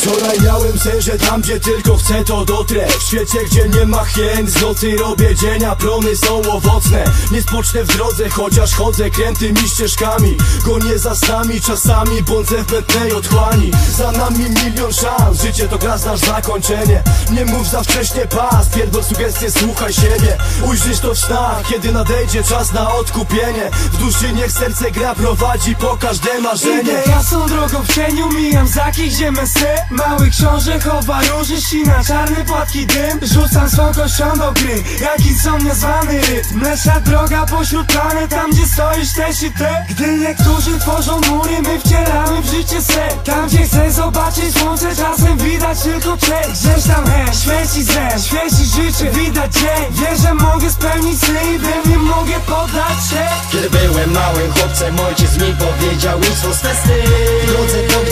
Wczoraj miałem sen, że tam gdzie tylko chcę to dotrę. W świecie gdzie nie ma hien, z nocy robię dzień A plony są owocne, nie spocznę w drodze Chociaż chodzę krętymi ścieżkami. Gonię za snami, czasami błądzę w pętnej otchłani. Za nami milion szans, życie to gra znasz zakończenie. Nie mów za wcześnie pas, pierdol sugestie, słuchaj siebie. Ujrzysz to w snach, kiedy nadejdzie czas na odkupienie. W duszy niech serce gra prowadzi po każde marzenie Idę jasną drogą w cieniu, mijam zaki, gdzie mesy Mały książę chowa róży, ścina czarny płatki dym. Rzucam swą kością do gry, jak insomnia zwany rytm? Mleczna droga pośród planet, tam gdzie stoisz też i ty. Gdy niektórzy tworzą mury, my wcielamy w życie sen Tam gdzie chcę zobaczyć słońce, czasem widać tylko cień Gdzieś tam hen, świeci zen, świeci życie, widać dzień Wiem, że mogę spełnić sny i wiem, nie mogę poddać się. Kiedy byłem małym chłopcem, ojciec mi powiedział idź w testy Drodze do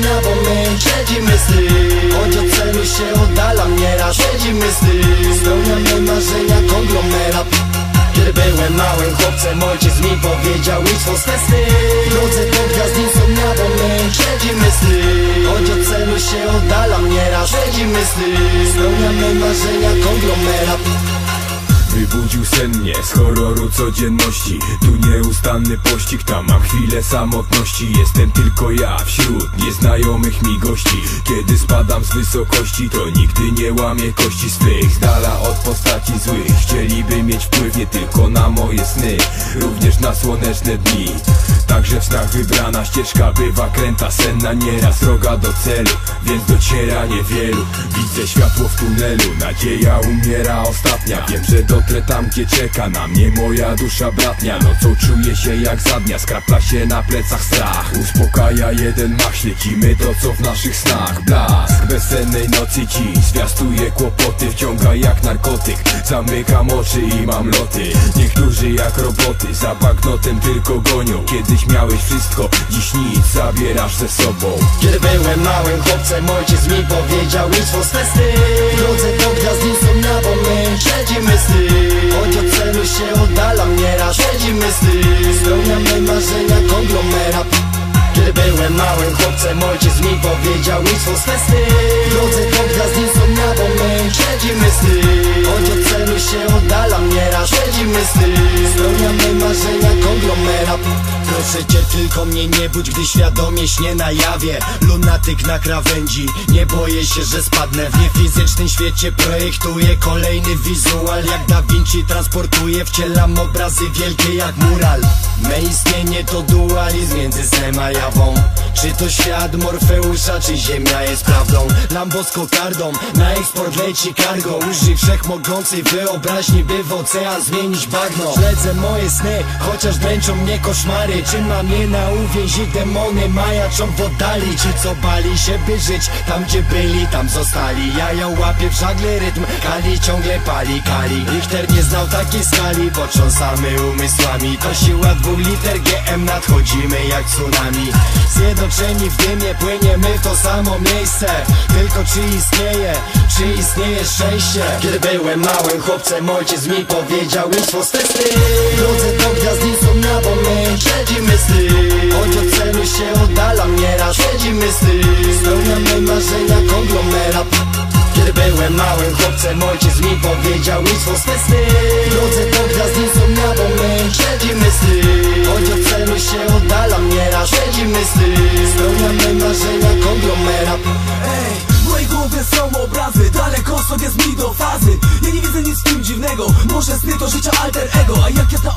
insomnia, bo my śledzimy sny Choć od celu się oddalam nieraz Śledzimy sny, spełniamy marzenia konglomerat Kiedy byłem małym chłopcem, ojciec mi powiedział idź w testy Drodze do gwiazd insomnia, bo my śledzimy sny Choć od celu się oddalam nieraz Śledzimy sny, spełniamy marzenia konglomerat Wybudził sen mnie z horroru codzienności. Tu nieustanny pościg, tam mam chwilę samotności. Jestem tylko ja wśród nieznajomych mi gości. Kiedy spadam z wysokości, to nigdy nie łamię kości swych. Z dala od postaci złych Chcieliby mieć wpływ nie tylko na moje sny Również na słoneczne dni. Także w snach wybrana ścieżka bywa kręta Senna nieraz droga do celu Więc dociera niewielu Widzę światło w tunelu Nadzieja umiera ostatnia. Wiem, że dotrę tam, gdzie czeka na mnie moja dusza bratnia. Nocą czuję się jak za dnia Skrapla się na plecach strach. Uspokaja jeden mach Śledzimy to, co w naszych snach. Blask bezsennej nocy ci Zwiastuje kłopoty Wciąga jak narkotyk. Zamykam oczy i mam loty. Niektórzy jak roboty Za banknotem tylko gonią. Kiedyś miałeś wszystko Dziś nic zabierasz ze sobą. Kiedy byłem małym chłopcem, ojciec mi powiedział idź w testy Drodze do gwiazd insomnia, bo my śledzimy Choć od celu się oddalam nieraz Śledzimy sny, spełniamy marzenia konglomerat Kiedy byłem małym chłopcem, ojciec mi powiedział idź w testy Drodze do gwiazd insomnia, bo my śledzimy sny Choć od celu się oddalam nieraz Śledzimy sny, spełniamy marzenia konglomerat Proszę cię tylko mnie nie budź, gdy świadomie śnie na jawie. Lunatyk na krawędzi, nie boję się, że spadnę. W niefizycznym świecie projektuję kolejny wizual. Jak Da Vinci transportuję, wcielam obrazy wielkie jak mural. Me istnienie to dualizm między snem a jawą. Czy to świat Morfeusza, czy ziemia jest prawdą? Lambo z kokardą, na eksport leci cargo. Użyj wszechmogącej wyobraźni, by w ocean zmienić bagno. Śledzę moje sny, chociaż dręczą mnie koszmary Czy mam na uwięzi demony majaczą w oddali Ci co bali się by żyć, tam gdzie byli, tam zostali. Ja ją łapię w żagle rytm, kali ciągle pali kali. Richter nie znał takiej skali, potrząsamy umysłami. To siła dwóch liter GM, nadchodzimy jak tsunami. Zjednoczeni w dymie, płyniemy w to samo miejsce. Tylko czy istnieje, czy istnieje szczęście? Kiedy byłem małym chłopcem, ojciec mi powiedział idź w Drodze do gwiazd insomnia, bo my śledzimy sny Choć od celu się oddalam nieraz Śledzimy sny, spełniamy marzenia konglomerat kiedy byłem małym chłopcem, ojciec mi powiedział idź w testy Drodze do gwiazd insomnia, bo my śledzimy sny Choć od celu się oddalam nieraz Śledzimy sny, spełniamy marzenia konglomerat Ej, mojej głowie są obrazy. Daleko stąd jest mi do fazy. Ja nie widzę nic w tym dziwnego. Może sny to życia alter ego. A jak jest na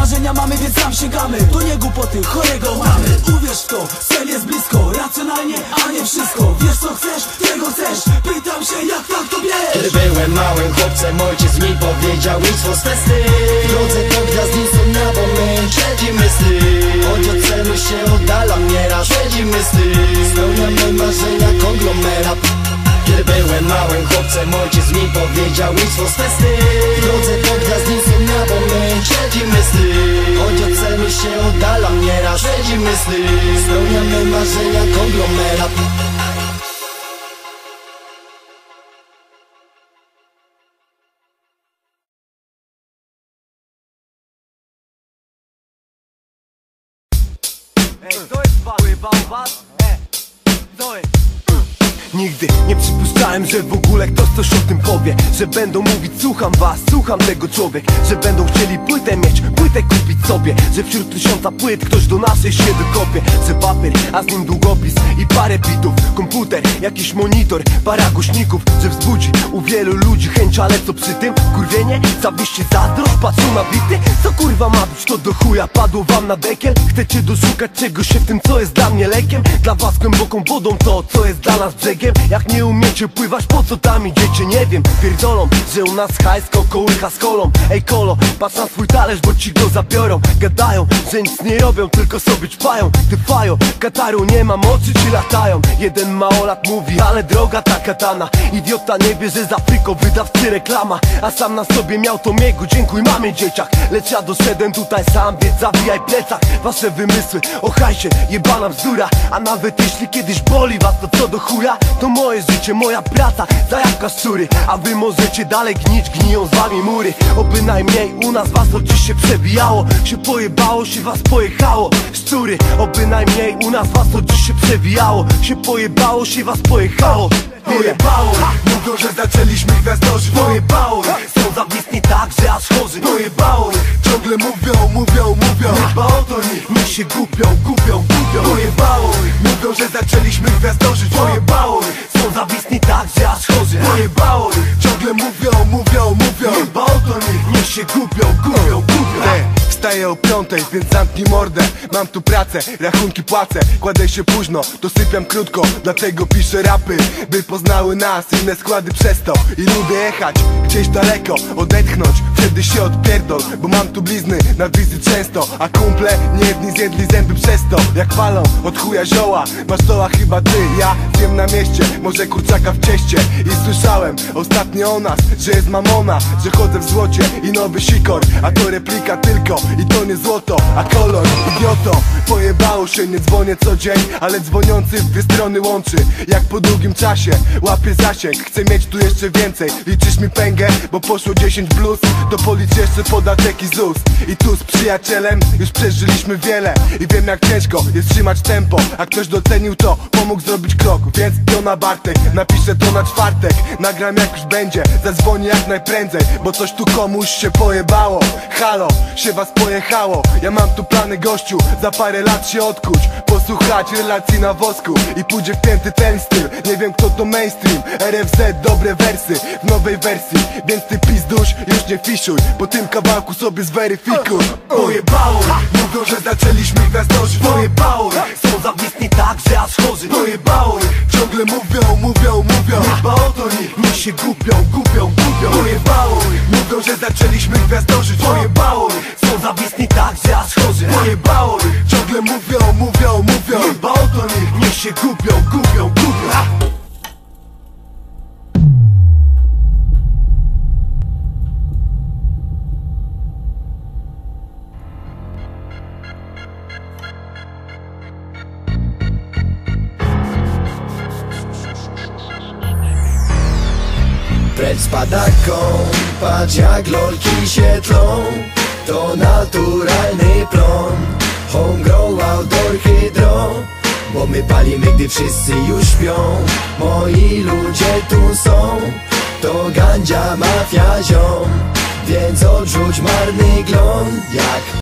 marzenia mamy więc tam sięgamy. To nie głupoty, chorego mamy. Uwierz to, cel jest blisko. Racjonalnie, a nie wszystko. Wiesz co chcesz, tego chcesz. Pytam się jak tak to Kiedy bierz byłem małym chłopcem, ojciec mi powiedział idź w testy małym chłopcem ojciec mi powiedział nic z testy W drodze pod gwiazdnicą na my śledzimy sny Choć od celu się oddalam nieraz śledzimy sny Spełniamy marzenia konglomerat Ej, kto jest was? Pływał was? E, kto jest? Nigdy nie przypuszczałem, że w ogóle ktoś coś o tym powie Że będą mówić słucham was, słucham tego człowiek Że będą chcieli płytę mieć, płytę kupić sobie Że wśród tysiąca płyt ktoś do naszej się dokopie Że papier, a z nim długopis i parę bitów Komputer, jakiś monitor, para głośników Że wzbudzi u wielu ludzi chęć, ale co przy tym? Kurwienie, zawiście zazdrość, patrzą na bity Co kurwa ma być to do chuja, padło wam na dekiel? Chcecie doszukać czegoś się w tym, co jest dla mnie lekiem? Dla was głęboką wodą to, co jest dla nas brzegiem Jak nie umiecie pływać, po co tam idziecie? Nie wiem, pierdolą, że u nas hajsko kołycha z kolą. Ej kolo, patrz na swój talerz, bo ci go zabiorą. Gadają, że nic nie robią, tylko sobie ćpają. Ty fajo, Kataru nie ma mocy, czy latają? Jeden małolat mówi, ale droga ta katana Idiota nie wie, że z Afryką wydawcy reklama. A sam na sobie miał to miegu, dziękuj mamie dzieciak. Lecz ja doszedłem tutaj sam, więc zawijaj plecak. Wasze wymysły, o hajsie, jebana bzdura. A nawet jeśli kiedyś boli was, to co do chuja To moje życie, moja praca, zajawka szczury A wy możecie dalej gnić, gniją z wami mury. Oby najmniej u nas was dziś się przebijało. Się pojebało, się was pojechało Szczury, oby najmniej u nas was dziś się przewijało Się pojebało, się was pojechało. Pojebało, mówią, że zaczęliśmy gwiazdorzy Pojebało, są zawistni tak, że aż chorzy. Pojebało, ciągle mówią, mówią, mówią. Chyba o to nie, niech się gubią Wstaję o piątej, więc zamknij mordę. Mam tu pracę, rachunki płacę. Kładę się późno, dosypiam krótko. Dlatego piszę rapy, by poznały nas. Inne składy przez to. I lubię jechać Gdzieś daleko, odetchnąć Wtedy się odpierdol, bo mam tu blizny Na wizy często, a kumple nie jedni zjedli zęby przez to. Jak palą od chuja zioła Masz doła chyba ty, ja zjem na mieście Może kurczaka w cieście. I słyszałem ostatnio o nas, że jest mamona Że chodzę w złocie i nowy sikor. A to replika tylko i to nie złoto A kolor, idioto Pojebało się, nie dzwonię co dzień Ale dzwoniący w dwie strony łączy. Jak po długim czasie Łapię zasięg, chcę mieć tu jeszcze więcej Liczysz mi pęgę, bo poszło 10 plus To policz jeszcze podatek i ZUS. I tu z przyjacielem już przeżyliśmy wiele. I wiem jak ciężko jest trzymać tempo. A ktoś docenił to, pomógł zrobić krok. Więc Jona Bartek, napiszę to na czwartek. Nagram jak już będzie, zadzwonię jak najprędzej. Bo coś tu komuś się pojebało. Halo, się was pojechało. Ja mam tu plany gościu, za parę lat się odkuć Posłuchać relacji na wosku I pójdzie wpięty ten styl. Nie wiem kto to mainstream RFZ, dobre wersy w nowej wersji. Więc ty pizduś, już nie fiszuj Po tym kawałku sobie zweryfikuj. Pojebało, mówią, że zaczęliśmy gwiazdorzy Pojebało, są zawistni tak, że aż chorzy. Pojebało, ciągle mówią, mówią, mówią. Chyba o to nie, się gubią, gubią, gubią. Pojebało, mówią, że zaczęliśmy gwiazdożyć. Pojebało, są zawistni tak, że aż chorzy Pojebało, ciągle mówią, mówią, mówią. Chyba o to nie, niech się gubią, gubią, gubią patrz jak lolki się tlą To naturalny plon. Homegrow, outdoor, hydro Bo my palimy, gdy wszyscy już śpią. Moi ludzie tu są To gandzia, mafia, ziom. Więc odrzuć marny glon Jak